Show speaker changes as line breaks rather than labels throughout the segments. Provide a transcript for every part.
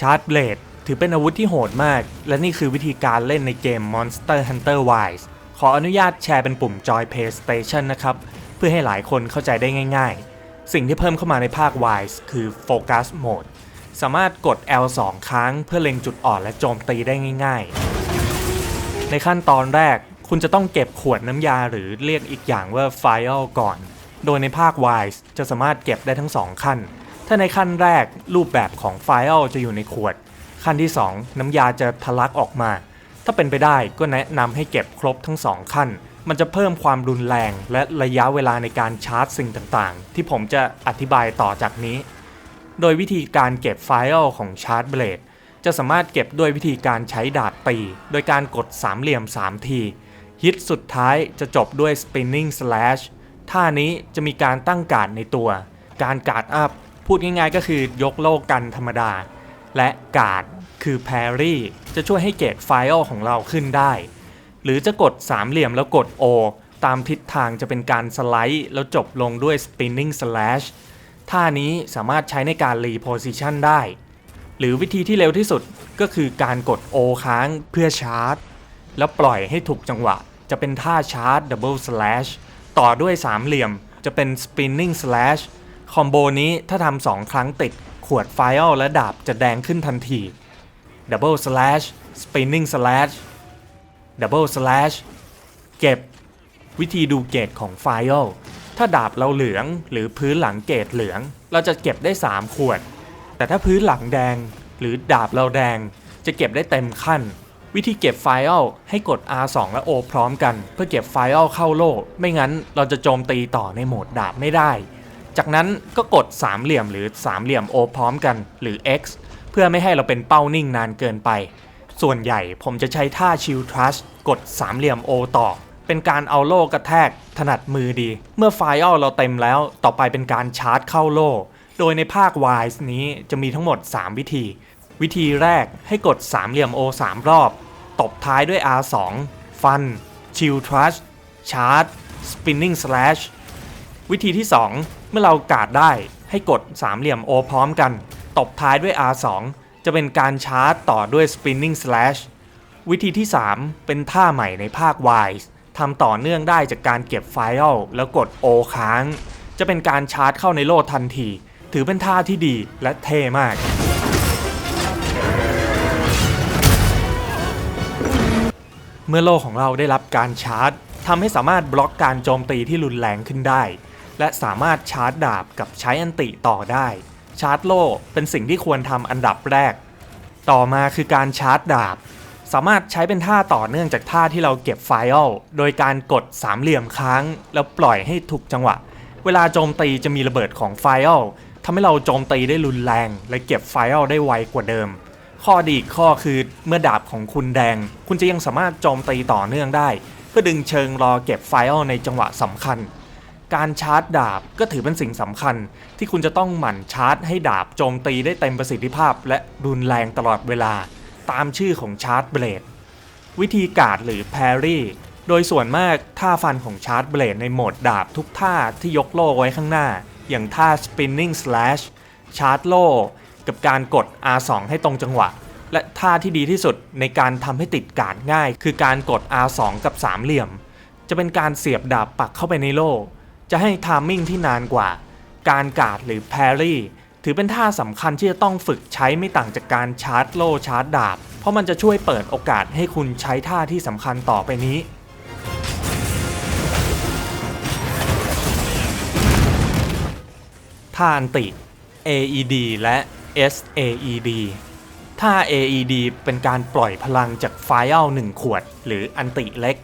ชาร์จเบลดถือเป็นอาวุธที่โหดมาก และนี่คือวิธีการเล่นในเกม Monster Hunter Wilds ขออนุญาตแชร์เป็นปุ่มจอย PlayStation นะครับ เพื่อให้หลายคนเข้าใจได้ง่าย ๆ สิ่งที่เพิ่มเข้ามาในภาค Wilds คือ Focus Mode สามารถกด L 2 ครั้งเพื่อเล็งจุดอ่อนและโจมตีได้ง่าย ๆ ในขั้นตอนแรกคุณจะต้องเก็บขวดน้ำยาหรือเรียกอีกอย่างว่า File ก่อน โดยในภาค Wilds จะสามารถเก็บได้ทั้งสองขั้น ถ้าในขั้นแรกรูปแบบของไฟล์จะอยู่ในขวด ขั้นที่ 2 น้ำยาจะทะลักออกมา ถ้าเป็นไปได้ก็แนะนำให้เก็บครบทั้ง 2 ขั้น มันจะเพิ่มความรุนแรงและระยะเวลาในการชาร์จสิ่งต่างๆ ที่ผมจะอธิบายต่อจากนี้ โดยวิธีการเก็บไฟล์ของชาร์จเบลดจะสามารถเก็บด้วยวิธีการใช้ดาบตี โดยการกดสามเหลี่ยม 3 ที ฮิตสุดท้ายจะจบด้วย spinning slash ท่านี้จะมีการตั้งการ์ดในตัว การการ์ดอัพ พูดง่ายๆก็คือยกโลกกันธรรมดา และการ์ดคือแพรี่จะช่วยให้เกรดไฟล์ของเราขึ้นได้ หรือจะกดสามเหลี่ยมแล้วกด O ตามทิศทางจะเป็นการสไลด์ แล้วจบลงด้วย spinning slash ท่านี้สามารถใช้ในการรีโพซิชันได้ หรือวิธีที่เร็วที่สุดก็คือการกด O ค้างเพื่อชาร์จ แล้วปล่อยให้ถูกจังหวะ จะเป็นท่าชาร์จ double slash ต่อด้วยสามเหลี่ยมจะเป็น spinning slash คอมโบนี้ถ้าทำสองครั้งติด ขวดไฟล์และดาบจะแดงขึ้นทันที double slash spinning slash double slash เก็บ วิธีดูเกรดของไฟล์ถ้าดาบเราเหลืองหรือพื้นหลังเกรดเหลือง เราจะเก็บได้ 3 ขวด แต่ถ้าพื้นหลังแดงหรือดาบเราแดง จะเก็บได้เต็มขั้น วิธีเก็บไฟล์ให้กด R2 และ O พร้อมกัน เพื่อเก็บไฟล์เข้าโล่ไม่งั้นเราจะโจมตีต่อในโหมดดาบไม่ได้ จากนั้นก็กดสามเหลี่ยมหรือสามเหลี่ยม O พร้อมกันหรือ X เพื่อไม่ให้เราเป็นเป้านิ่งนานเกินไป ส่วนใหญ่ผมจะใช้ท่าชิลทรัสกดสามเหลี่ยม O ต่อ เป็นการเอาโล่กระแทกถนัดมือดี เมื่อไฟล์เราเต็มแล้ว ต่อไปเป็นการชาร์จเข้าโล่ โดยในภาค Wise นี้จะมีทั้งหมด 3 วิธี วิธีแรกให้กดสามเหลี่ยม O 3รอบ ตบท้ายด้วย R2 ฟันชิลทรัสชาร์จ spinning slash วิธีที่ 2 เมื่อเรากาดได้ให้กดสามเหลี่ยม O พร้อมกัน ตบท้ายด้วย R2 จะเป็นการชาร์จต่อด้วย spinning slash วิธีที่ 3 เป็นท่าใหม่ในภาค Wise ทำต่อเนื่องได้จากการเก็บไฟล์แล้วกด O ค้าง จะเป็นการชาร์จเข้าในโล่ทันที ถือเป็นท่าที่ดีและเท่มาก เมื่อโลของเราได้รับการชาร์จทำให้สามารถบล็อกการโจมตีที่รุนแรงขึ้นได้ และสามารถชาร์จดาบกับใช้อันติต่อได้ ชาร์จโล่เป็นสิ่งที่ควรทำอันดับแรก ต่อมาคือการชาร์จดาบ สามารถใช้เป็นท่าต่อเนื่องจากท่าที่เราเก็บไฟล์โดยการกดสามเหลี่ยมค้าง แล้วปล่อยให้ถูกจังหวะ เวลาโจมตีจะมีระเบิดของไฟล์ทำให้เราโจมตีได้รุนแรง และเก็บไฟล์ได้ไวกว่าเดิม ข้อดีข้อคือเมื่อดาบของคุณแดง คุณจะยังสามารถโจมตีต่อเนื่องได้ เพื่อดึงเชิงรอเก็บไฟล์ในจังหวะสำคัญ การชาร์จดาบก็ถือเป็นสิ่งสำคัญ ที่คุณจะต้องหมั่นชาร์จให้ดาบโจมตีได้เต็มประสิทธิภาพ และรุนแรงตลอดเวลา ตามชื่อของชาร์จเบลดวิธีการหรือแพรี่โดยส่วนมากท่าฟันของชาร์จเบลดในโหมดดาบทุกท่าที่ยกโล่ไว้ข้างหน้า อย่างท่า spinning slash ชาร์จโล่กับการกด R2 ให้ตรงจังหวะ และท่าที่ดีที่สุดในการทำให้ติดการ์ดง่าย คือการกด R2 กับสามเหลี่ยม จะเป็นการเสียบดาบปักเข้าไปในโล่ จะให้ทามมิ่งที่นานกว่า การการ์ดหรือแพรี่ ถือเป็นท่าสำคัญที่จะต้องฝึกใช้ไม่ต่างจากการชาร์จโล่ชาร์จดาบ เพราะมันจะช่วยเปิดโอกาสให้คุณใช้ท่าที่สำคัญต่อไปนี้ท่าอันติ AED และ SAED ท่า AED เป็นการปล่อยพลังจากไฟล์หนึ่งขวด หรืออันติเล็ก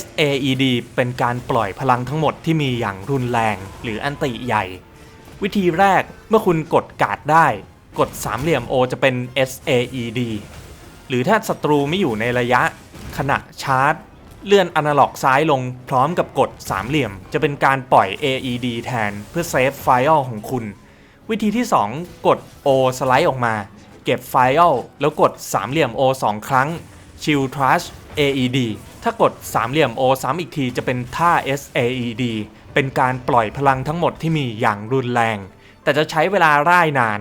SAED เป็นการปล่อยพลังทั้งหมดที่มีอย่างรุนแรงหรืออันติใหญ่ วิธีแรกเมื่อคุณกดกาดได้ กดสามเหลี่ยม O จะเป็น SAED หรือถ้าศัตรูไม่อยู่ในระยะ ขณะชาร์จ เลื่อนอนาล็อกซ้ายลงพร้อมกับกดสามเหลี่ยม จะเป็นการปล่อย AED แทนเพื่อเซฟไฟล์ของคุณ วิธีที่ 2 กด O สไลด์ออกมา เก็บไฟล์แล้วกดสามเหลี่ยม O 2 ครั้ง Shield Trash AED ถ้ากดสามเหลี่ยม O ซ้ำอีกทีจะเป็นท่า SAED เป็นการปล่อยพลังทั้งหมดที่มีอย่างรุนแรง แต่จะใช้เวลาร่ายนาน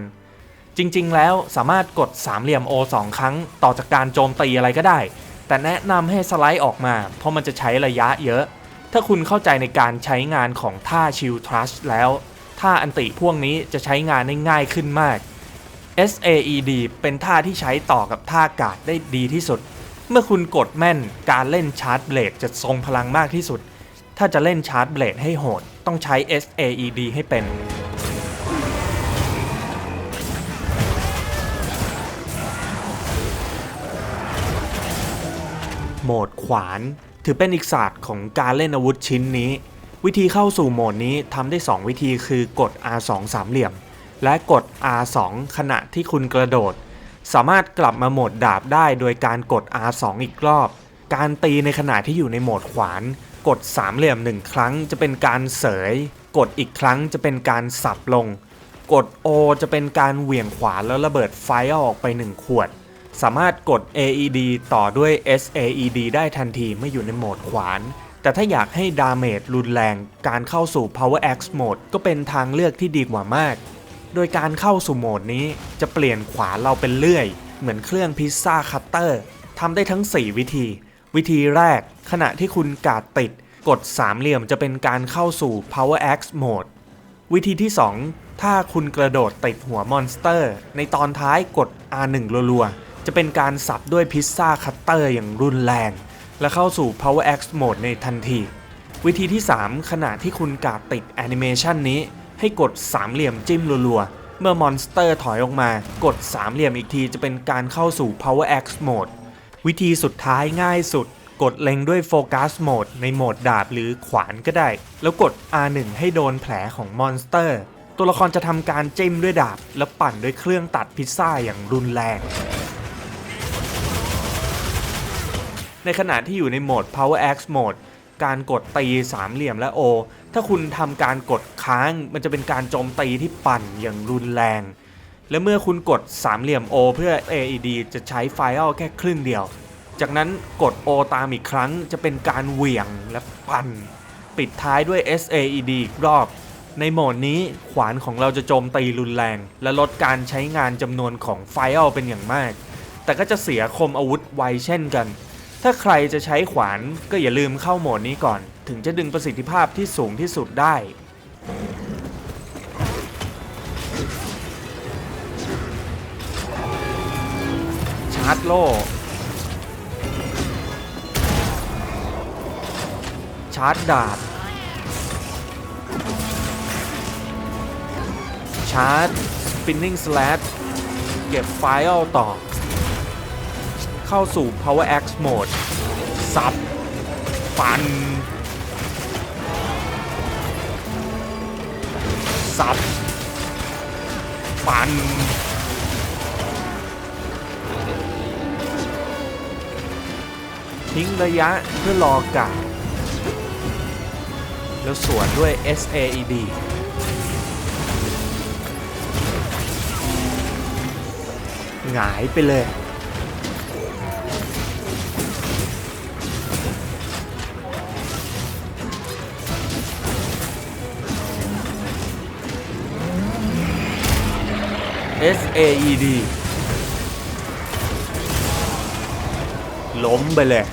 จริงๆ แล้วสามารถกดสามเหลี่ยม O 2 ครั้ง ต่อจากการโจมตีอะไรก็ได้ แต่แนะนำให้สไลด์ออกมา เพราะมันจะใช้ระยะเยอะ ถ้าคุณเข้าใจในการใช้งานของท่าชิลทรัชแล้วท่าอันติพวกนี้จะใช้งานได้ง่ายขึ้นมาก SAED เป็นท่าที่ใช้ต่อกับท่ากาดได้ดีที่สุด เมื่อคุณกดแม่นการเล่นชาร์จเบลดจะทรงพลังมากที่สุด ถ้าจะเล่นชาร์จเบลดให้โหด ต้องใช้ SAED ให้เป็น โหมดขวาน ถือเป็นอีกศาสตร์ของการเล่นอาวุธชิ้นนี้ วิธีเข้าสู่โหมดนี้ทำได้ 2 วิธีคือกด R2 สามเหลี่ยม และกด R2 ขณะที่คุณกระโดด สามารถกลับมาโหมดดาบได้โดยการกด R2 อีกรอบ การตีในขณะที่อยู่ในโหมดขวาน กดสามเหลี่ยมหนึ่งครั้งจะเป็นการเสย กดอีกครั้งจะเป็นการสับลง กด O จะเป็นการเหวี่ยงขวานแล้วระเบิดไฟออกไป 1 ขวด สามารถกด AED ต่อด้วย SAED ได้ทันทีเมื่ออยู่ในโหมดขวาน แต่ถ้าอยากให้ดาเมจรุนแรง การเข้าสู่ Power Axe Mode ก็เป็นทางเลือกที่ดีกว่ามาก โดยการเข้าสู่โหมดนี้จะเปลี่ยนขวานเราเป็นเลื่อย เหมือนเครื่องพิซซ่าคัตเตอร์ทำได้ทั้ง 4 วิธี วิธีแรก ขณะที่คุณกาดติด กดสามเหลี่ยมจะเป็นการเข้าสู่ Power Axe Mode วิธีที่ 2 ถ้าคุณกระโดดติดหัวมอนสเตอร์ ในตอนท้ายกด R1 รัวๆ จะเป็นการสับด้วยพิซซ่าคัตเตอร์อย่างรุนแรง และเข้าสู่ Power Axe Mode ในทันที วิธีที่ 3 ขณะที่คุณกาดติดแอนิเมชันนี้ ให้กดสามเหลี่ยมจิ้มรัวๆ เมื่อมอนสเตอร์ถอยออกมา กดสามเหลี่ยมอีกทีจะเป็นการเข้าสู่ Power Axe Mode วิธีสุดท้ายง่ายสุด กดเล็งด้วยโฟกัสโหมดในโหมดดาบหรือขวานก็ได้ แล้วกด R1 ให้โดนแผลของมอนสเตอร์ ตัวละครจะทำการจิ้มด้วยดาบ แล้วปั่นด้วยเครื่องตัดพิซซ่าอย่างรุนแรง ในขณะที่อยู่ในโหมด Power Axe Mode การกดตีสามเหลี่ยมและ O ถ้าคุณทำการกดค้างมันจะเป็นการโจมตีที่ปั่นอย่างรุนแรง และเมื่อคุณกดสามเหลี่ยม O เพื่อ AED จะใช้ไฟล์แค่ครึ่งเดียว จากนั้นกด O ตามอีกครั้งจะเป็นการเหวี่ยงและปั่น ปิดท้ายด้วย SAED อีกรอบ ในโหมดนี้ขวานของเราจะโจมตีรุนแรง และลดการใช้งานจำนวนของไฟล์เป็นอย่างมาก แต่ก็จะเสียคมอาวุธไวเช่นกัน ถ้าใครจะใช้ขวานก็อย่าลืมเข้าโหมดนี้ก่อน ถึงจะดึงประสิทธิภาพที่สูงที่สุดได้ ชาร์จโล่ชาร์จดาบชาร์จ spinning slash เก็บไฟล์ต่อ เข้าสู่ power X mode ซับ ฟัน ซับฟันทิ้งระยะเพื่อรอกาดแล้วสวนด้วย SAED หงายไปเลย SAED ล้มไปเลย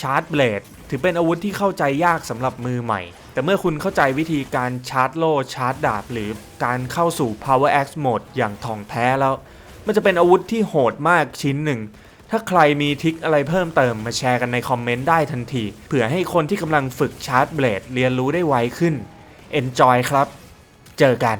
ชาร์จเบลดถือเป็นอาวุธที่เข้าใจยากสำหรับมือใหม่ แต่เมื่อคุณเข้าใจวิธีการชาร์จโล่ชาร์จดาบ หรือการเข้าสู่ Power Axe Mode อย่างถ่องแท้แล้ว มันจะเป็นอาวุธที่โหดมากชิ้นหนึ่ง ถ้าใครมีทิคอะไรเพิ่มเติมมาแชร์กันในคอมเมนต์ได้ทันที เผื่อให้คนที่กำลังฝึกชาร์จเบลดเรียนรู้ได้ไวขึ้น Enjoy ครับ เจอกัน